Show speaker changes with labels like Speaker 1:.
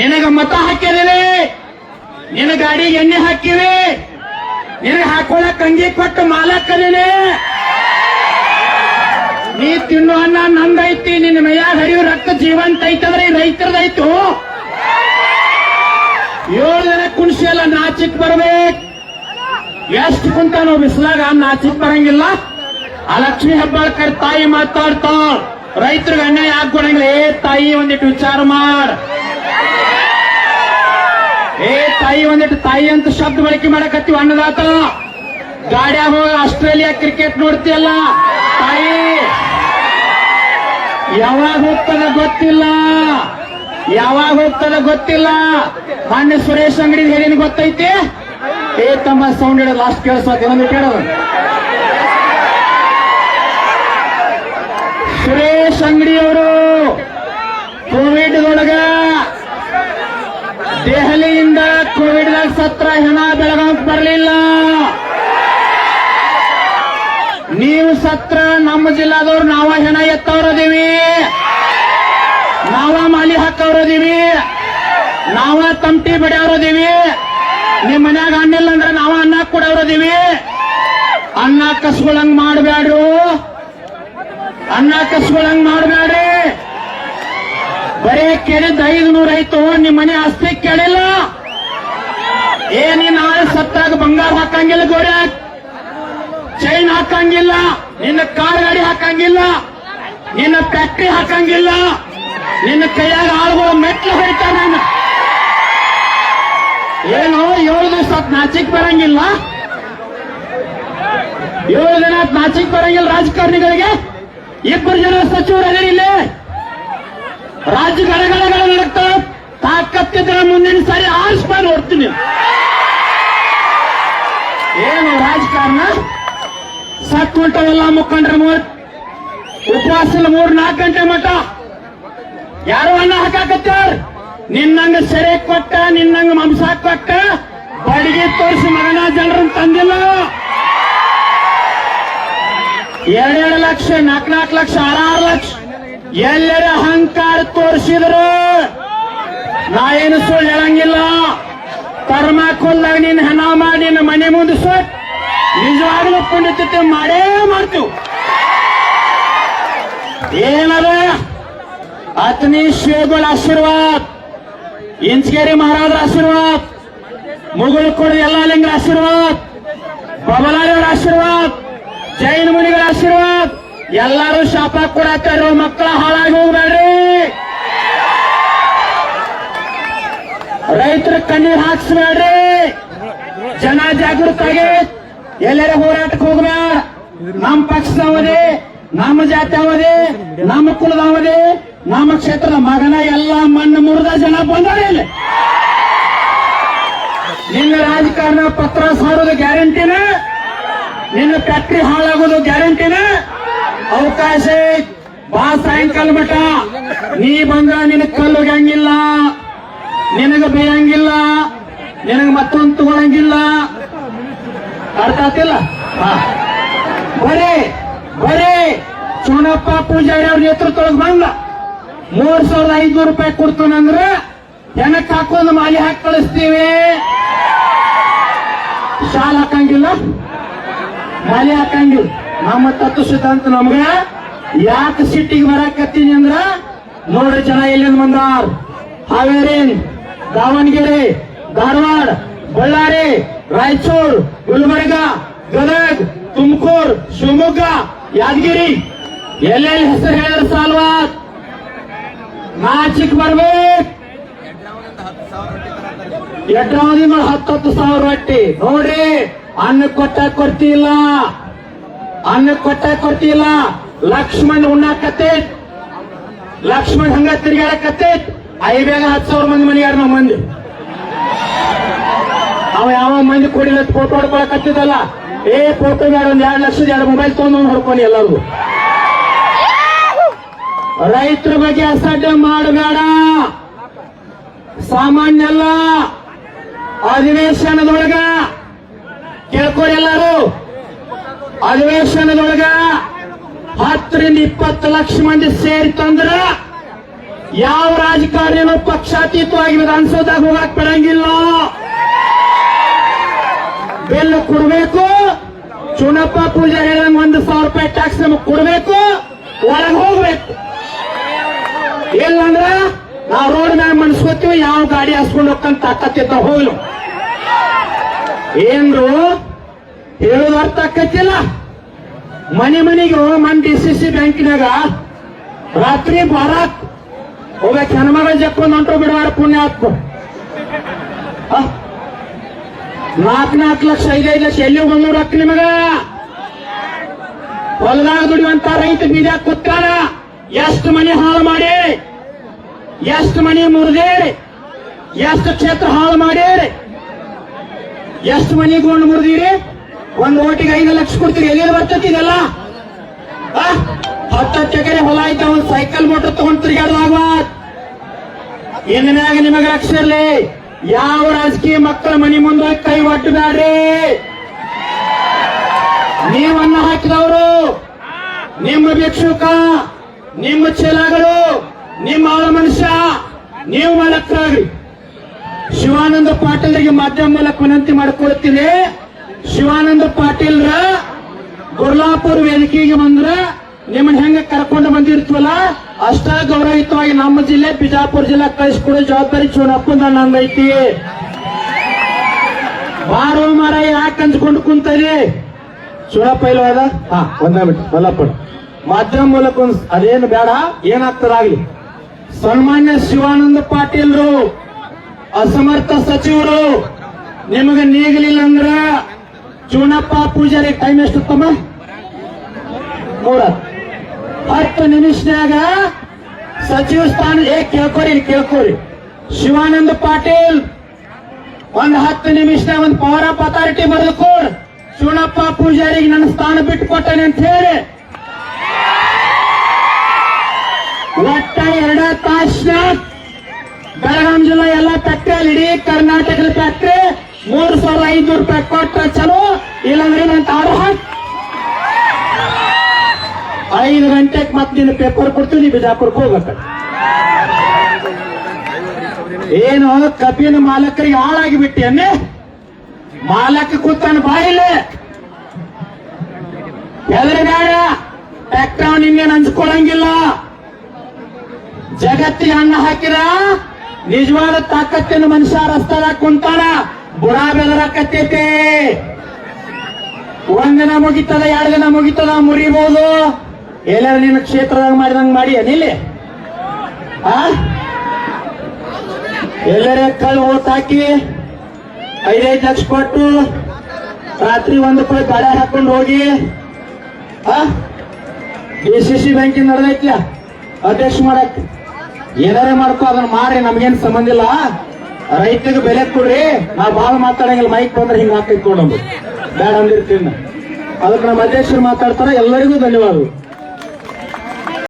Speaker 1: ನಿನಗ ಮತ ಹಾಕಿದೀವಿ ನಿನ್ನ ಗಾಡಿಗೆ ಎಣ್ಣೆ ಹಾಕಿವಿ ನಿನಗೆ ಹಾಕೊಳಕ್ ಅಂಗಿ ಕೊಟ್ಟು ಮಾಲಕ್ಕದೇನೆ ನೀ ತಿನ್ನು ಅನ್ನ ನಂದೈತಿ, ನಿನ್ನ ಮೈಯಾಗ ಹರಿಯೋ ರಕ್ತ ಜೀವಂತ ಐತಂದ್ರೆ ರೈತರದೈತು. ಏಳು ದಿನ ಕುಣಿಸಿ ಎಲ್ಲ ನಾಚಿಕ್ ಬರ್ಬೇಕು. ಎಷ್ಟು ಕುಂತ ನಾವು ಬಿಸಿಲಾಗ ನಾಚಿಕ್ ಬರಂಗಿಲ್ಲ. ಆ ಲಕ್ಷ್ಮಿ ಹೆಬ್ಬಾಳ್ಕರ್ ತಾಯಿ ಮಾತಾಡ್ತಾಳ. ರೈತರಿಗೆ ಅನ್ಯಾಯ ಯಾಕೆ ಕೊಡಂಗಿಲ್ಲ ಏ ತಾಯಿ ಒಂದಿಟ್ಟು ವಿಚಾರ ಮಾಡ್. ತಾಯಿ ಒಂದಿಟ್ಟು ತಾಯಿ ಅಂತ ಶಬ್ದ ಬಳಕೆ ಮಾಡಕತ್ತೀವಿ ಅನ್ನದಾತ. ಗಾಡ್ಯಾಗ ಹೋಗಿ ಆಸ್ಟ್ರೇಲಿಯಾ ಕ್ರಿಕೆಟ್ ನೋಡ್ತಿಯಲ್ಲ? ತಾಯಿ! ಯಾವಾಗ ಹೋಗ್ತದ ಗೊತ್ತಿಲ್ಲ. ಯಾವಾಗ ಹೋಗ್ತದ ಗೊತ್ತಿಲ್ಲ. ಮೊನ್ನೆ ಸುರೇಶ್ ಅಂಗಡಿ ಹೇಳಿನ ಗೊತ್ತೈತಿ? ಏ ತಮ್ಮ ಸೌಂಡ್ ಹೇಳ ಲಾಸ್ಟ್ ಕೇಳಿಸ್ತು ಇನ್ನೊಂದು ಕೇಳೋದು. ಸುರೇಶ್ ಅಂಗಡಿಯವರು ಕೋವಿಡ್ ಒಳಗ ದಾಗ ಸತ್ರ ಹೆಣ ಬೆಳಗಾವ್ ಬರಲಿಲ್ಲ. ನೀವು ಸತ್ರ ನಮ್ಮ ಜಿಲ್ಲಾದವ್ರು ನಾವ ಹೆಣ ಎತ್ತವ್ರದೀವಿ ನಾವ ಮಾಲಿ ಹಾಕವ್ರದೀವಿ ನಾವ ತಂಪಿ ಬಡಿಯವ್ರದೀವಿ ನಿಮ್ ಮನ್ಯಾಗ ಹಣ್ಣಿಲ್ಲ ಅಂದ್ರೆ ನಾವ ಅನ್ನ ಕೊಡವ್ರದೀವಿ ಅನ್ನ ಕಸ್ಕೊಳಂಗ್ ಮಾಡಬ್ಯಾಡ್ರು. ಅನ್ನ ಕಸ್ಕೊಳಂಗ್ ಮಾಡಬ್ಯಾಡ್ರಿ. ಬರೀ ಕೆರೆದ ಐದು ನೂರ ಆಯ್ತು ನಿಮ್ಮ ಮನೆ ಆಸ್ತಿ ಕೇಳಿಲ್ಲ. ಏ ನೀ ನಾಳೆ ಸತ್ತಾಗ ಬಂಗಾರ ಹಾಕಂಗಿಲ್ಲ ಗೋರೆ. ಚೈನ್ ಹಾಕಂಗಿಲ್ಲ, ನಿನ್ನ ಕಾರ್ ಗಾಡಿ ಹಾಕಂಗಿಲ್ಲ, ನಿನ್ನ ಫ್ಯಾಕ್ಟ್ರಿ ಹಾಕಂಗಿಲ್ಲ, ನಿನ್ನ ಕೈಯಾಗ ಆಳುಗಳು ಮೆಟ್ಲು ನಾನು ಏನು ಏಳು ದಿವಸ ನಾಚಿಕ್ ಬರಂಗಿಲ್ಲ. ಏಳು ದಿನ ನಾಚಿಕ್ ಬರಂಗಿಲ್ಲ ರಾಜಕಾರಣಿಗಳಿಗೆ. ಇಬ್ಬರು ಜನ ಸಚಿವರು ಇಲ್ಲಿ. ಗಡಗಡಗಳ ನಡಕ್ತಾವ ತಾಕತ್ತಿದ್ರೆ ಮುಂದಿನ ಸಾರಿ ಆರಿಸ್ಬಾ ಹೊಡ್ತೀನಿ ಏನು ರಾಜಕಾರಣ? ಸತ್ ಹೊಂಟವೆಲ್ಲ ಮುಖಂಡ್ರ ಮೂರ್ ಉಪವಾಸ ಮೂರ್ ನಾಲ್ಕು ಗಂಟೆ ಮಠ. ಯಾರು ಅನ್ನ ಹಾಕಾಕತ್ತಾರ? ನಿನ್ನಂಗ ಸೆರೆ ಕೊಟ್ಟ, ನಿನ್ನಂಗ ಮಾಂಸ ಕೊಟ್ಟ, ಬಡಿಗೆ ತೋರಿಸಿ ಮಗನ ಜನರನ್ನ ತಂದಿಲ್ಲ. ಎರಡೆರಡು ಲಕ್ಷ, ನಾಲ್ಕು ನಾಲ್ಕು ಲಕ್ಷ, ಆರಾರು ಲಕ್ಷ. ಎಲ್ಲರ ಅಹಂಕಾರ ತೋರಿಸಿದ್ರು. ನಾ ಏನು ಸುಳ್ಳು ಹೇಳಂಗಿಲ್ಲ. ಕರ್ಮ ಕೊಲ್ಲಾಗ ನಿನ್ನ ಹೆಣ ಮಾಡಿ ನಿನ್ನ ಮನೆ ಮುಂದೆ ಸುಟ್ ನಿಜವಾಗ್ಲೂ ಪುಣ್ಯತೆ ಮಾಡೇ ಮಾಡ್ತು. ಏನದ ಅತ್ನಿ ಶಿವಗಳ ಆಶೀರ್ವಾದ ಇಂಚಗೇರಿ ಮಹಾರಾಜರ ಆಶೀರ್ವಾದ ಎಲ್ಲ ಲಿಂಗ ಆಶೀರ್ವಾದ, ಬಬಲಾರಿಯವರ ಆಶೀರ್ವಾದ, ಜೈನ ಮುನಿಗಳ ಆಶೀರ್ವಾದ, ಎಲ್ಲರೂ ಶಾಪ ಕೊಡತ್ತಾರೋ ಮಕ್ಕಳ ಹಾಳಾಗಿ ಹೋಗ್ಬೇಡ್ರಿ. ರೈತರ ಕಣ್ಣೀರ್ ಹಾಕ್ಸ್ಬೇಡ್ರಿ. ಜನ ಜಾಗೃತಾಗಿ ಎಲ್ಲರ ಹೋರಾಟಕ್ಕೆ ಹೋಗ್ಬೇಡ ನಮ್ಮ ಪಕ್ಷದವದೇ ನಮ್ಮ ಜಾತಿಯವದೇ ನಮ್ಮ ಕುಲದವದೇ ನಮ್ಮ ಕ್ಷೇತ್ರದ ಮಗನ ಎಲ್ಲ ಮಣ್ಣು ಮುರಿದ ಜನ ಬಂದರೆ ಇಲ್ಲಿ. ನಿನ್ನ ರಾಜಕಾರಣ ಪತ್ರ ಸಾರೋದು ಗ್ಯಾರಂಟಿನ? ನಿನ್ನ ಫ್ಯಾಕ್ಟ್ರಿ ಹಾಳಾಗೋದು ಗ್ಯಾರಂಟಿನ? ಅವಕಾಶ. ಬಾ ಸಾಯಂಕಾಲ ಮಠ. ನೀ ಬಂದ್ರ ನಿನ್ನ ಕಲ್ಲು ಹಂಗಿಲ್ಲ ನಿನಗ ಬೇಯಂಗಿಲ್ಲ, ನಿನಗ ಮತ್ತೊಂದು ತಗೊಳಂಗಿಲ್ಲ. ಅರ್ಥ ಆತಿಲ್ಲ ಬರೇ ಬರೇ. ಸೋನಪ್ಪ ಪೂಜಾರಿ ಅವ್ರ ನೇತೃತ್ವದೊಳಗೆ ಬಂದ. ಮೂರ್ ಸಾವಿರದ ಐದ್ನೂರು ರೂಪಾಯಿ ಕೊಡ್ತಾನಂದ್ರ ಹೆಣಕ್ ಹಾಕೊಂಡು ಮಾಲಿ ಹಾಕಿ ಕಳಿಸ್ತೀವಿ. ಶಾಲ್ ಹಾಕಂಗಿಲ್ಲ? ಮಾಲಿ ಹಾಕಂಗಿಲ್ಲ. ನಮ್ಮ ತತ್ವ ಸಿದ್ಧಾಂತ ನಮ್ಗ ಯಾಕೆ ಸಿಟ್ಟಿಗೆ ಬರಕತ್ತೀನಿ ಅಂದ್ರ ನೋಡ್ರಿ ಜನ ಎಲ್ಲಿಂದ ಬಂದಾರ್. ಹಾವೇರಿ ದಾವಣಗೆರೆ, ಧಾರವಾಡ, ಬಳ್ಳಾರಿ, ರಾಯಚೂರು, ಗುಲ್ಬರ್ಗ, ಗದಗ್, ತುಮಕೂರು, ಶಿವಮೊಗ್ಗ, ಯಾದಗಿರಿ. ಎಲ್ಲೆಲ್ಲಿ ಹೆಸರು ಹೇಳಿದ್ರೆ ಸಾಲ್ವಾತ್ ನಾಚಿಕ್ ಬರ್ಬೇಕು. ಎಡ್ರಾವಧಿ ಮೇಲೆ ಹತ್ತತ್ತು ಸಾವಿರ ರೊಟ್ಟಿ. ನೋಡ್ರಿ ಅನ್ನ ಕೊಟ್ಟ ಕೊಡ್ತಿಲ್ಲ ಅನ್ನ ಕೊಟ್ಟ ಕೊಡ್ತಿಲ್ಲ ಲಕ್ಷ್ಮಣ್ ಉಣ್ಣಾಕತ್ತೆ ಲಕ್ಷ್ಮಣ್ ಹಂಗ ತಿರ್ಗಾಡಕತ್ತೆ ಐಬೇಗ ಹತ್ತು ಸಾವಿರ ಮಂದಿ ಮನೆಯಾರ ನಮ್ಮ ಮಂದಿ. ಅವ ಯಾವ ಮಂದಿ ಕೊಡಿಲ್ಲ ಫೋಟೋ ಹೊಡ್ಕೊಳಕತ್ತಿದ್ದಲ್ಲ. ಏ ಫೋಟೋ ಬೇಡ, ಒಂದ್ ಎರಡು ಲಕ್ಷದ ಎರಡು ಮೊಬೈಲ್ ತಗೊಂಡು ಹೊಡ್ಕೊಂಡು ಎಲ್ಲರೂ ರೈತರ ಬಗ್ಗೆ ಅಸಡ್ಡೆ ಮಾಡಬೇಡ. ಸಾಮಾನ್ಯ ಅಲ್ಲ. ಅಧಿವೇಶನದೊಳಗ. ಕೇಳ್ಕೊರಿ ಎಲ್ಲರೂ. ಅಧಿವೇಶನದೊಳಗ ಹತ್ತರಿಂದ ಇಪ್ಪತ್ತು ಲಕ್ಷ ಮಂದಿ ಸೇರಿತಂದ್ರ ಯಾವ ರಾಜಕಾರಣಿನೂ ಪಕ್ಷಾತೀತವಾಗಿ ವಿಧಾನಸೌಧದಾಗ ಹೋಗಕ್ ಬಿಡಂಗಿಲ್ಲ ಬಿಲ್ ಕೊಡ್ಬೇಕು. ಚುನಪ್ಪ ಪೂಜಾರಿ ಹೇಳಿದಂಗ ಒಂದು ಸಾವಿರ ರೂಪಾಯಿ ಟ್ಯಾಕ್ಸ್ ನಮಗ್ ಕೊಡ್ಬೇಕು. ಒಳಗೆ ಹೋಗ್ಬೇಕು. ಇಲ್ಲಂದ್ರ ನಾವು ರೋಡ್ ಮ್ಯಾಗ ಮನ್ಸ್ಕೋತೀವಿ, ಯಾವ ಗಾಡಿ ಹಾಸ್ಕೊಂಡು ಹೋಗ್ಕಂತ ತಾಕತ್ತಿತ್ತ ಹೋಗ್ಲು. ಏನ್ರು ಹೇಳೋದು ಅರ್ಥ ಆಕತ್ತಿಲ್ಲ ಮನೆ ಮನೆಗೆ ಮನ್ ಡಿ ಸಿ ಸಿ ಬ್ಯಾಂಕಿನಾಗ ರಾತ್ರಿ ಬಾರಾಕ್ ಹೋಗ್ಬೇಕು ಹೆಣ್ಮಗಳ ಜಕ್ಕೊಂಡ್ ಹೊಂಟು ಬಿಡವಾರ ಪುಣ್ಯ ಆತ್ಮ ನಾಲ್ಕು ನಾಲ್ಕು ಲಕ್ಷ, ಐದೈದು ಲಕ್ಷ, ಎಲ್ಲಿ ಬಂದವ್ರು ಅಕ್ಕ ನಿಮಗ? ಹೊಲದಾಗ ದುಡಿಯುವಂತ ರೈತ ಬೀಜ ಕುತ್ತಾನ ಎಷ್ಟು ಮನೆ ಹಾಳು ಮಾಡಿ? ಎಷ್ಟು ಮನೆ ಮುರಿದೇರಿ ಎಷ್ಟು ಕ್ಷೇತ್ರ ಹಾಳು ಮಾಡಿರಿ ಎಷ್ಟು ಮನೆ ಗೊಂಡು ಮುರಿದಿರಿ? ಒಂದು ಓಟಿಗೆ ಐದು ಲಕ್ಷ ಕೊಡ್ತೀರಿ ಎಲ್ಲಿ ಬರ್ತೈತಿ ಇದೆಲ್ಲ? ಆ? ಚಕರೆ ಹೊಲ ಐತ ಒಂದು ಸೈಕಲ್ ಮೋಟರ್ ತಗೊಂಡ್ ಮ್ಯಾಗ ನಿಮಗೆ ಲಕ್ಷ ಇರ್ಲಿ? ಯಾವ ರಾಜಕೀಯ ಮಕ್ಕಳ ಮನಿ ಮುಂದೆ ಕೈ ಒಟ್ಟಬೇಡ್ರಿ ನೀವನ್ನ ಹಾಕಿದವರು, ನಿಮ್ಮ ಭಿಕ್ಷುಕ, ನಿಮ್ಮ ಚೀಲಗಳು ನಿಮ್ಮ ಆಳ ಮನುಷ್ಯ, ನೀವು ಮಾಡಕ್ಕಾಗ್ರಿ ಶಿವಾನಂದ ಪಾಟೀಲ್ರಿಗೆ ಮಾಧ್ಯಮ ಮೂಲಕ ವಿನಂತಿ ಮಾಡ್ಕೊಳ್ತೀನಿ. ಶಿವಾನಂದ ಪಾಟೀಲ್ರ ಗುರ್ಲಾಪುರ್ ವೇದಿಕೆಗೆ ಬಂದ್ರ ನಿಮ್ಮನ್ನ ಹೆಂಗ ಕರ್ಕೊಂಡು ಬಂದಿರ್ತೀವಲ್ಲ? ಅಷ್ಟ ಗೌರವಯುತವಾಗಿ ನಮ್ಮ ಜಿಲ್ಲೆ, ಬಿಜಾಪುರ ಜಿಲ್ಲಾ ಕಳಿಸ್ಕೊಡೋ, ಜವಾಬ್ದಾರಿ ಚೂನಪ್ಪಂದ ನಂದೈತಿ ಬಾರೋ ಮರ ಯಾಕೆ ಅಂದ್ಕೊಂಡು ಕುಂತದೆ ಚೂನಪ್ಪ ಇಲ್ವಾದ ಹಾ, ಒಂದೇ ಬಿಟ್ಟು ಮಲ್ಲಪ್ಪ ಮಾಧ್ಯಮ ಮೂಲಕ ಅದೇನು ಬೇಡ ಏನಾಗ್ತದಾಗ್ಲಿ ಸನ್ಮಾನ್ಯ ಶಿವಾನಂದ ಪಾಟೀಲ್ರು, ಅಸಮರ್ಥ ಸಚಿವರು, ನಿಮಗೆ ನೀಗಲಿಲ್ಲ ಅಂದ್ರ ಚೂನಪ್ಪ ಪೂಜಾರಿ ಟೈಮ್ ತಮ್ಮ ಮೂರ. ಹತ್ತು ನಿಮಿಷನಾಗ ಸಚಿವ ಸ್ಥಾನ, ಏ, ಕೇಳ್ಕೊರಿ ಕೇಳ್ಕೊರಿ. ಶಿವಾನಂದ ಪಾಟೀಲ್, ಒಂದ್ ಹತ್ತು ನಿಮಿಷನಾಗ ಒಂದ್ ಪವರ್ ಆಫ್ ಅಥಾರಿಟಿ ಬರೆದು ಶಿವಣಪ್ಪ ಪೂಜಾರಿಗೆ ನನ್ನ ಸ್ಥಾನ ಬಿಟ್ಟು ಕೊಟ್ಟನೆ ಅಂತ ಹೇಳಿ. ಒಟ್ಟ ಎರಡ ತಾಸಿನ ಬೆಳಗಾಂ ಜಿಲ್ಲಾ ಎಲ್ಲ ಫ್ಯಾಕ್ಟ್ರಿ ಇಡೀ ಕರ್ನಾಟಕದ ಫ್ಯಾಕ್ಟ್ರಿ ಮೂರು ಸಾವಿರದ ಐನೂರು ರೂಪಾಯಿ ಕೊಟ್ಟ ಚಲೋ. ಇಲ್ಲಾಂದ್ರೆ ನಂತ ಆರು ಹಾಕ್ ಐದು ಗಂಟೆಗೆ ಮತ್ತೆ ನಿನ್ನ ಪೇಪರ್ ಕೊಡ್ತೀನಿ ಬಿಜಾಪುರಕ್ಕೆ ಹೋಗಕ್ಕ ಏನು, ಕಬ್ಬಿನ ಮಾಲಕರಿಗೆ ಹಾಳಾಗಿ ಬಿಟ್ಟಿ ಅನ್ನೆ ಮಾಲಕ ಕೂತಾನ ಬಾಯಿಲೆ. ಬೇಡ ಟ್ಯಾಕ್ಟರ್ ನಿನ್ನೇನು ಹಂಚ್ಕೊಳಂಗಿಲ್ಲ ಜಗತ್ತಿಗೆ ಅನ್ನ ಹಾಕಿರ ನಿಜವಾದ ತಾಕತ್ತಿನ ಮನುಷ್ಯ ರಸ್ತಾದಾಗ ಕುಂತಾನ, ಬುಡ ಬೆದರಕತ್ತೈತೆ ಒಂದ್ ದಿನ ಮುಗಿತದ, ಎರಡು ದಿನ ಮುಗಿತದ ಮುರಿಬಹುದು ಎಲ್ಲಾರ ನಿನ್ನ ಕ್ಷೇತ್ರದಾಗ ಮಾಡಿದಂಗ ಮಾಡಿ ಅನಿಲ್ಲಿ ಆ? ಎಲ್ಲರೇ ಕಳ್ಳು ಓಟ್ ಹಾಕಿ, ಐದೈದು ಲಕ್ಷ ಕೊಟ್ಟು, ರಾತ್ರಿ ಒಂದು ಕೂಡ ಬಳೆ ಹಾಕೊಂಡು ಹೋಗಿ, ಆ? ಡಿ ಸಿ ಸಿ ಬ್ಯಾಂಕಿಂದ ನಡೆದೈತ್ಲ? ಅಧ್ಯಕ್ಷ ಮಾಡಕ್. ಏನಾರೇ ಮಾಡ್ಕೋ, ಅದನ್ನ ಮಾಡ್ರಿ, ನಮ್ಗೇನ್ ಸಂಬಂಧ ಇಲ್ಲ. ರೈತರಿಗೆ ಬೆಲೆ ಕೊಡ್ರಿ. ನಾವು ಭಾಳ ಮಾತಾಡಂಗಿಲ್ಲ, ಮೈಕ್ ಬಂದ್ರೆ ಹಿಂಗ್ ಹಾಕಿ ಕೊಡೋದು ಬೇಡ ಅಂದಿರ್ತೀನಿ. ಅದಕ್ಕೆ ನಮ್ಮ ಅಧ್ಯಕ್ಷರು ಮಾತಾಡ್ತಾರೆ. ಎಲ್ಲರಿಗೂ ಧನ್ಯವಾದಗಳು.